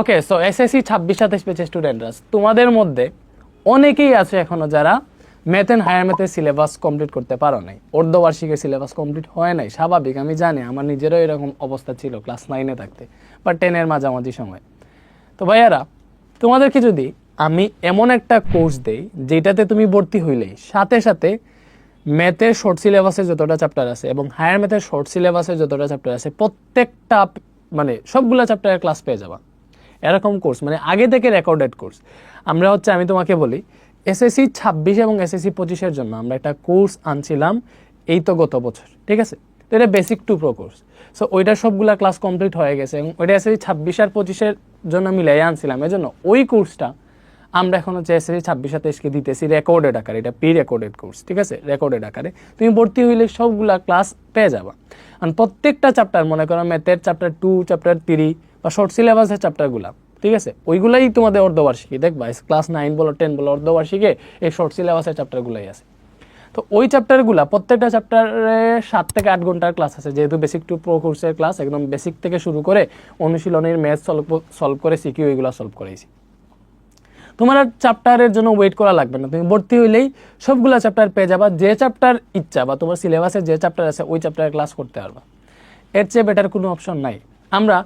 Okay so SSC ছাব্বিশ সাতাশ পেছে স্টুডেন্টরা তোমাদের মধ্যে অনেকেই আছে এখনও যারা ম্যাথ অ্যান্ড হায়ার ম্যাথের সিলেবাস কমপ্লিট করতে পারো নাই। অর্ধবার্ষিকের সিলেবাস কমপ্লিট হয় নাই, স্বাভাবিক, আমি জানি, আমার নিজেরও এরকম অবস্থা ছিল ক্লাস নাইনে থাকতে বা টেনের মাঝামাঝি সময়। তো ভাইয়ারা, তোমাদেরকে যদি আমি এমন একটা কোর্স দেই, যেটাতে তুমি ভর্তি হইলেই সাথে সাথে ম্যাথের শর্ট সিলেবাসে যতটা চ্যাপ্টার আছে এবং হায়ার ম্যাথের শর্ট সিলেবাসে যতটা চ্যাপ্টার আছে, প্রত্যেকটা মানে সবগুলা চ্যাপ্টারের ক্লাস পেয়ে যাবা। এরকম কোর্স মানে আগে থেকে রেকর্ডেড কোর্স আমরা হচ্ছে, আমি তোমাকে বলি এসএসসি ছাব্বিশ এবং এসএসসি পঁচিশের জন্য আমরা একটা কোর্স আনছিলাম এই তো গত বছর, ঠিক আছে? তো এটা basic to pro course so ওইটা সবগুলা ক্লাস কমপ্লিট হয়ে গেছে এবং ওইটা এসএসসি ছাব্বিশ আর পঁচিশের জন্য মিলাই আনছিলাম। এই জন্য ওই কোর্সটা আমরা এখন হচ্ছে এসএসসি ছাব্বিশ সাতাইশকে দিতেছি রেকর্ডেড আকারে, এটা প্রি রেকর্ডেড কোর্স ঠিক আছে? রেকর্ডেড আকারে। তুমি ভর্তি হইলে সবগুলা ক্লাস পেয়ে যাবা। আর প্রত্যেকটা চ্যাপ্টার মনে করো ম্যাথের চ্যাপ্টার টু চ্যাপ্টার থ্রি বা শর্ট সিলেবাসের চ্যাপ্টারগুলা ঠিক আছে? ওইগুলাই তোমাদের অর্ধবার্ষিকী। দেখবা ক্লাস নাইন বলো টেন বলো, অর্ধবার্ষিকে এই শর্ট সিলেবাসের চ্যাপ্টারগুলাই আছে। তো ওই চ্যাপ্টারগুলা প্রত্যেকটা চ্যাপ্টারে সাত থেকে আট ঘণ্টার ক্লাস আছে। যেহেতু বেসিক টু প্রো কোর্সের ক্লাস একদম বেসিক থেকে শুরু করে অনুশীলনের ম্যাথ সলভ সলভ করে সিকিউ এগুলো সলভ করেছি। তোমার আর চ্যাপ্টারের জন্য ওয়েট করা লাগবে না। তুমি ভর্তি হইলেই সবগুলা চ্যাপ্টার পেয়ে যাবা। যে চ্যাপ্টার ইচ্ছা বা তোমার সিলেবাসে যে চ্যাপ্টার আছে, ওই চ্যাপ্টারে ক্লাস করতে পারবা। এর চেয়ে বেটার কোনো অপশন নাই। আমরা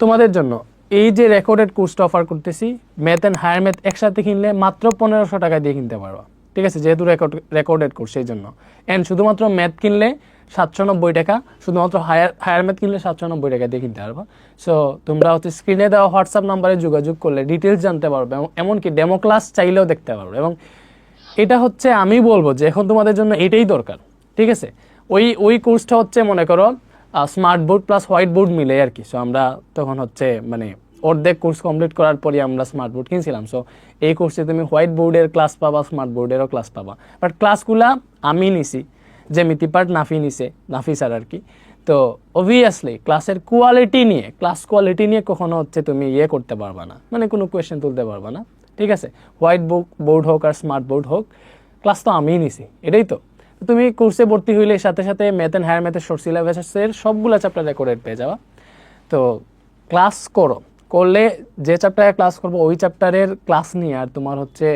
তোমাদের জন্য এই যে রেকর্ডেড কোর্সটা অফার করতেছি ম্যাথ অ্যান্ড হায়ার ম্যাথ একসাথে কিনলে মাত্র পনেরোশো টাকা দিয়ে কিনতে পারবা। ঠিক আছে? যেহেতু রেকর্ড রেকর্ডেড কোর্স সেই জন্য। অ্যান্ড শুধুমাত্র ম্যাথ কিনলে সাতশো নব্বই টাকা, শুধুমাত্র হায়ার হায়ার ম্যাথ কিনলে সাতশো নব্বই টাকা দিয়ে কিনতে পারবা। সো তোমরা হচ্ছে স্ক্রিনে দেওয়া হোয়াটসঅ্যাপ নাম্বারে যোগাযোগ করলে ডিটেলস জানতে পারবে, এবং এমনকি ডেমো ক্লাস চাইলেও দেখতে পারবে। এবং এটা হচ্ছে আমি বলব যে এখন তোমাদের জন্য এটাই দরকার। ঠিক আছে? ওই ওই কোর্সটা হচ্ছে মনে করো smart board plus white board মিলে আর কি। সো আমরা তখন হচ্ছে মানে অর্ধেক কোর্স কমপ্লিট করার পরই আমরা স্মার্ট বোর্ড কিনছিলাম। সো এই কোর্সে তুমি হোয়াইট বোর্ডের ক্লাস পাবা স্মার্ট বোর্ডেরও ক্লাস পাবা। বাট ক্লাসগুলা আমি নিছি, যে জ্যামিতি পার্ট নাফি নিছে, নাফি স্যার আর কি। তো অবভিয়াসলি ক্লাসের কোয়ালিটি নিয়ে ক্লাস কোয়ালিটি নিয়ে কখনো হচ্ছে তুমি ইয়ে করতে পারবা না। মানে কোনো কোয়েশ্চেন তুলতে পারবা না। ঠিক আছে? হোয়াইট বোর্ড হোক আর স্মার্ট বোর্ড হোক ক্লাস তো আমিই নিছি। এটাই তো? তুমি কোর্সে ভর্তি হইলে সাথে সাথে ম্যাথ অ্যান্ড হায়ার ম্যাথের শর্ট সিলেবাসের সবগুলো চ্যাপ্টার রেকর্ডেড পেয়ে যাওয়া তো ক্লাস করো। করলে যে চ্যাপ্টারে ক্লাস করব, ওই চ্যাপ্টারের ক্লাস নিয়ে আর তোমার হচ্ছে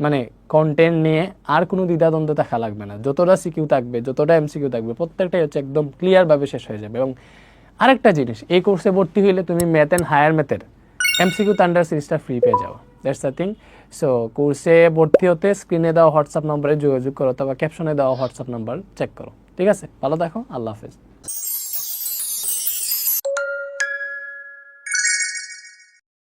মানে কন্টেন্ট নিয়ে আর কোনো দ্বিধাদ্বন্দ্ব দেখা লাগবে না। যতটা সিকিউ থাকবে, যতটা এমসিকিউ থাকবে, প্রত্যেকটাই হচ্ছে একদম ক্লিয়ারভাবে শেষ হয়ে যাবে। এবং আরেকটা জিনিস, এই কোর্সে ভর্তি হইলে তুমি ম্যাথ অ্যান্ড হায়ার ম্যাথের এমসিকিউ থান্ডার সিরিজটা ফ্রি পেয়ে যাও দ্যাটস দ্য থিং সো কোর্সে ভর্তি হতে স্ক্রিনে দেওয়া হোয়াটসঅ্যাপ নম্বরে যোগাযোগ করো অথবা ক্যাপশনে দেওয়া হোয়াটসঅ্যাপ নাম্বার চেক করো। ঠিক আছে? ভালো দেখো আল্লাহ হাফেজ।